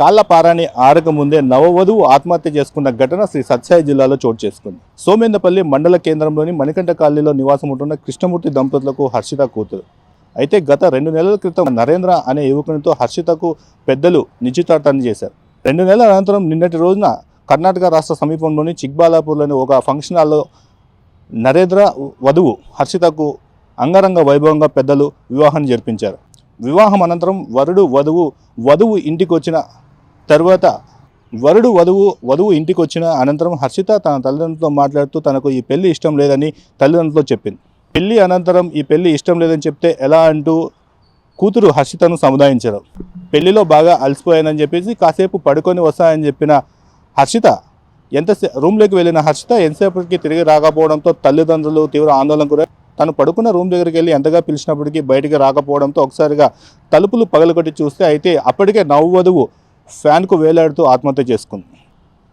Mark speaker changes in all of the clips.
Speaker 1: కాళ్ళ పారాని ఆరక ముందే నవవధువు ఆత్మహత్య చేసుకున్న ఘటన శ్రీ సత్సాయి జిల్లాలో చోటు చేసుకుంది. సోమేందపల్లి మండల కేంద్రంలోని మణికంఠ కాలనీలో నివాసం ఉంటున్న కృష్ణమూర్తి దంపతులకు హర్షిత కూతురు. అయితే గత రెండు నెలల క్రితం నరేంద్ర అనే యువకునితో హర్షితకు పెద్దలు నిశ్చితార్థాన్ని చేశారు. రెండు నెలల అనంతరం నిన్నటి రోజున కర్ణాటక రాష్ట్ర సమీపంలోని చిక్బాలాపూర్లోని ఒక ఫంక్షన్ హాల్లో నరేంద్ర వధువు హర్షితకు అంగరంగ వైభవంగా పెద్దలు వివాహం జరిపించారు. వివాహం అనంతరం వరుడు వధువు వధువు ఇంటికి వచ్చిన తర్వాత వరుడు వధువు వధువు ఇంటికి వచ్చిన అనంతరం హర్షిత తన తల్లిదండ్రులతో మాట్లాడుతూ తనకు ఈ పెళ్ళి ఇష్టం లేదని తల్లిదండ్రులతో చెప్పింది. పెళ్ళి అనంతరం ఈ పెళ్ళి ఇష్టం లేదని చెప్తే ఎలా అంటూ కూతురు హర్షితను సముదాయించారు పెళ్ళిలో బాగా అలసిపోయానని చెప్పేసి కాసేపు పడుకొని వస్తానని చెప్పిన హర్షిత ఎంత రూమ్లోకి వెళ్ళిన హర్షిత ఎంతసేపటికి తిరిగి రాకపోవడంతో తల్లిదండ్రులు తీవ్ర ఆందోళన కూడా తను పడుకున్న రూమ్ దగ్గరికి వెళ్ళి ఎంతగా పిలిచినప్పటికీ బయటికి రాకపోవడంతో ఒకసారిగా తలుపులు పగలగొట్టి చూస్తే అయితే అప్పటికే నవ్వవధువు ఫ్యాన్కు వేలాడుతూ ఆత్మహత్య చేసుకుంది.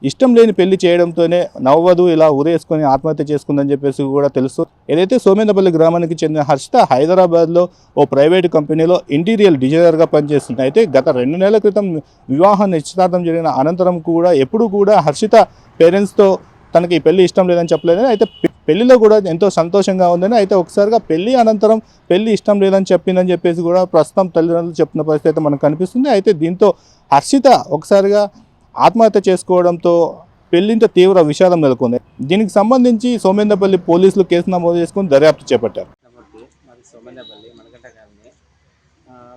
Speaker 1: ఇష్టం లేని పెళ్ళి చేయడంతోనే నవ్వదు ఇలా ఉరేసుకొని ఆత్మహత్య చేసుకుందని చెప్పేసి కూడా తెలుసు. ఏదైతే సోమేందపల్లి గ్రామానికి చెందిన హర్షిత హైదరాబాద్లో ఓ ప్రైవేట్ కంపెనీలో ఇంటీరియర్ డిజైనర్గా పనిచేస్తుంది అయితే గత రెండు నెలల క్రితం వివాహం నిశ్చితార్థం జరిగిన అనంతరం కూడా ఎప్పుడు కూడా హర్షిత పేరెంట్స్తో తనకి ఈ పెళ్ళి ఇష్టం లేదని చెప్పలేదని అయితే పెళ్ళిలో కూడా ఎంతో సంతోషంగా ఉందని అయితే ఒకసారిగా పెళ్ళి అనంతరం పెళ్ళి ఇష్టం లేదని చెప్పిందని చెప్పేసి కూడా ప్రస్తుతం తల్లిదండ్రులు చెప్తున్న పరిస్థితి అయితే మనకు కనిపిస్తుంది. అయితే దీంతో హర్షిత ఒకసారిగా ఆత్మహత్య చేసుకోవడంతో పెళ్ళింట తీవ్ర విషాదం నెలకొంది. దీనికి సంబంధించి సోమేందపల్లి పోలీసులు కేసు నమోదు చేసుకుని దర్యాప్తు చేపట్టారు.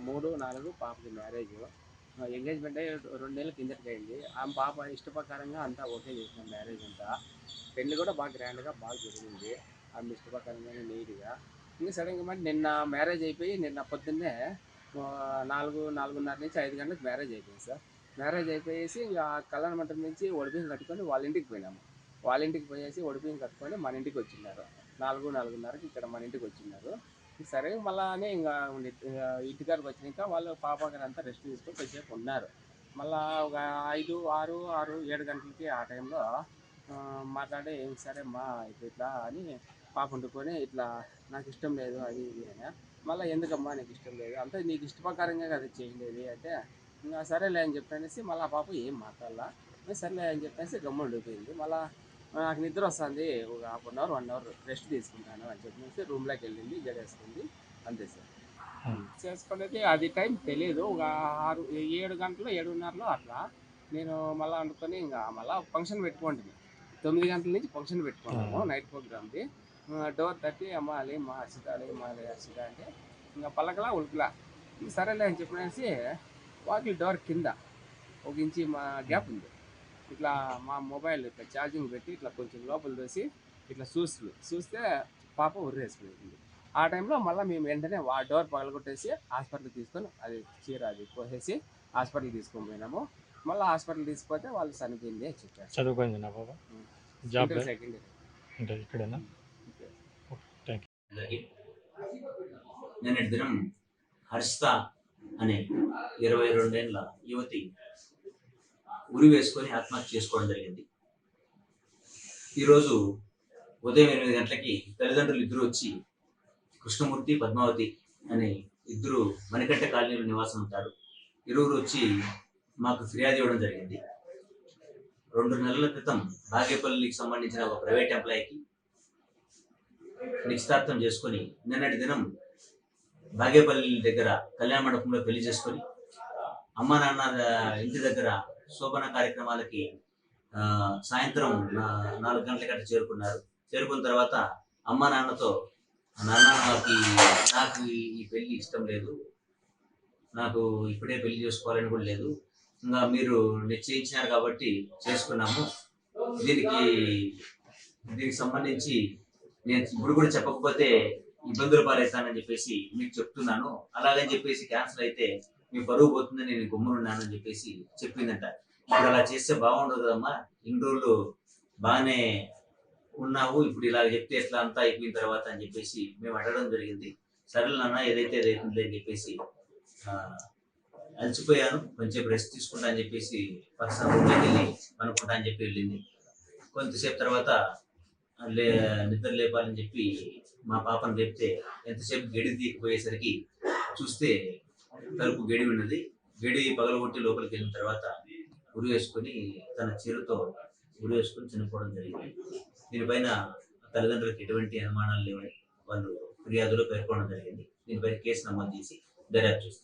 Speaker 2: మూడు నాలుగు పాపకి మ్యారేజ్. ఎంగేజ్మెంట్ అయ్యి రెండు నెలల కిందటికి అయింది ఆమె పాప ఇష్టప్రకారంగా అంతా ఓకే చేసిన మ్యారేజ్ అంతా. పెళ్ళి కూడా బాగా గ్రాండ్గా బాగా జరిగింది. ఆమె ఇష్టప్రకారంగానే నీట్గా. ఇంకా సడన్గా మరి నిన్న మ్యారేజ్ అయిపోయి నిన్న పొద్దున్నే నాలుగు నాలుగున్నర నుంచి ఐదు గంటలకు మ్యారేజ్ అయిపోయింది సార్. మ్యారేజ్ అయిపోయేసి ఇంకా కళ్యాణ మంటపం నుంచి ఒడిపిం కట్టుకొని వాళ్ళ ఇంటికి పోయినాము. వాళ్ళ ఇంటికి పోయేసి ఒడిపిం కట్టుకొని మన ఇంటికి వచ్చినారు. నాలుగు నాలుగున్నరకి ఇక్కడ మన ఇంటికి వచ్చినారు. సరే మళ్ళానే ఇంకా ఉండి- ఇంకా ఇంటికాడికి వచ్చినాక వాళ్ళు పాప గారు అంతా రెస్ట్ తీసుకొని కొద్దిసేపు ఉన్నారు. మళ్ళా ఒక ఐదు ఆరు ఆరు ఏడు గంటలకి ఆ టైంలో మాట్లాడి "ఏం సరే మా ఇట్లా ఇట్లా అని పాప వండుకొని ఇట్లా నాకు ఇష్టం లేదు అది ఇది అని. మళ్ళీ ఎందుకమ్మా నీకు ఇష్టం లేదు? అంతా నీకు ఇష్టప్రకారంగా కదా చేయలేదు అంటే ఇంకా సరేలే అని చెప్పనేసి మళ్ళీ ఆ పాప ఏం మాట్లాడాలా. సరేలే అని చెప్పేసి గమ్మండిపోయింది మళ్ళీ నాకు నిద్ర వస్తుంది. ఒక half an hour one hour rest తీసుకుంటాను అని చెప్పేసి రూమ్లోకి వెళ్ళింది జడేసుకుంది అంతే సార్. చేసుకునేది అది టైం తెలియదు ఒక ఆరు ఏడు గంటలు ఏడున్నరలో అట్లా నేను మళ్ళీ అనుకొని ఇంకా మళ్ళీ ఫంక్షన్ పెట్టుకోండి. తొమ్మిది గంటల నుంచి ఫంక్షన్ పెట్టుకున్నాము నైట్ ప్రోగ్రామ్ది. డోర్ తట్టి అమ్మ అలే మా హర్షిత అలే మా అలే హర్షిత అంటే ఇంకా పలకలా ఉలుకులా. ఇంక సరేలే అని చెప్పేసి వాకిలి డోర్ కింద ఒక ఇంచి మా గ్యాప్ ఉంది. ఇట్లా మా మొబైల్ ఇట్లా ఛార్జింగ్ పెట్టి ఇట్లా కొంచెం లోపల దోసి ఇట్లా చూస్తుంది. చూస్తే పాప ఉర్రేసిపోయింది. ఆ టైంలో మళ్ళీ మేము వెంటనే ఆ డోర్ పగలగొట్టేసి హాస్పిటల్కి తీసుకొని అది చీర అది కోసేసి హాస్పిటల్కి తీసుకొని పోయినాము. మళ్ళీ హాస్పిటల్ తీసుకుపోతే వాళ్ళు చనిపోయింది అని చెప్పారు.
Speaker 3: చదువుకుంది నా బాబా జాబ్
Speaker 2: సెకండ్ ఇయర్.
Speaker 3: అంటే ఇక్కడేనా?
Speaker 4: నిన్నటి దినం హర్షిత అనే ఇరవై రెండేళ్ళ యువతి ఉరి వేసుకొని ఆత్మహత్య చేసుకోవడం జరిగింది. ఈరోజు ఉదయం ఎనిమిది గంటలకి తల్లిదండ్రులు ఇద్దరు వచ్చి కృష్ణమూర్తి పద్మావతి అనే ఇద్దరు మణికంఠ కాలనీలో నివాసం ఉంటారు. ఇరువురు వచ్చి మాకు ఫిర్యాదు ఇవ్వడం జరిగింది. రెండు నెలల క్రితం బాగేపల్లికి సంబంధించిన ఒక ప్రైవేట్ ఎంప్లాయీకి నిశ్చితార్థం చేసుకొని నిన్నటి దినం బాగేపల్లి దగ్గర కళ్యాణ మండపంలో పెళ్ళి చేసుకొని అమ్మ నాన్న ఇంటి దగ్గర శోభన కార్యక్రమాలకి సాయంత్రం నా- నాలుగు గంటలకి అట్లా చేరుకున్నారు. చేరుకున్న తర్వాత అమ్మ నాన్నతో నాన్న నాకు నాకు ఈ- పెళ్ళి పెళ్ళి ఇష్టం లేదు. నాకు ఇప్పుడే పెళ్ళి చేసుకోవాలని కూడా లేదు. ఇంకా మీరు నిశ్చయించినారు కాబట్టి చేసుకున్నాము. దీనికి దీనికి సంబంధించి నేను ఇప్పుడు కూడా చెప్పకపోతే ఇబ్బందులు పాలవుతానని చెప్పేసి మీకు చెప్తున్నాను. అలాగని చెప్పేసి క్యాన్సిల్ అయితే మీ బరువు పోతుందని నేను గుమ్మనున్నానని చెప్పేసి చెప్పిందంట. ఇప్పుడు అలా చేస్తే బాగుండదు కదమ్మా. ఇన్ని రోజులు బాగానే ఉన్నావు. ఇప్పుడు ఇలా చెప్తే ఎట్లా అంతా అయిపోయిన తర్వాత అని చెప్పేసి మేము అడగడం జరిగింది. సరే నాన్న ఏదైతే ఏదైతుంది అని చెప్పేసి అలసిపోయాను. కొంచెం రెస్ట్ తీసుకుంటా అని చెప్పేసి పర్సనల్ రూమ్లోకి వెళ్ళి అనుకుంటా అని చెప్పి వెళ్ళింది. కొంతసేపు తర్వాత లే నిద్ర లేపాలని చెప్పి మా పాపను లేపితే ఎంతసేపు గడి తీయకపోయేసరికి చూస్తే తలుపు గడి ఉన్నది. గడి పగలగొట్టి లోపలికి వెళ్ళిన తర్వాత ఉరి వేసుకొని తన చీరతో ఉరి వేసుకొని చనిపోవడం జరిగింది. దీనిపైన తల్లిదండ్రులకు ఎటువంటి అనుమానాలు లేవని వాళ్ళు ఫిర్యాదులో పేర్కొనడం జరిగింది. దీనిపైన కేసు నమోదు చేసి దర్యాప్తు చేస్తున్నారు.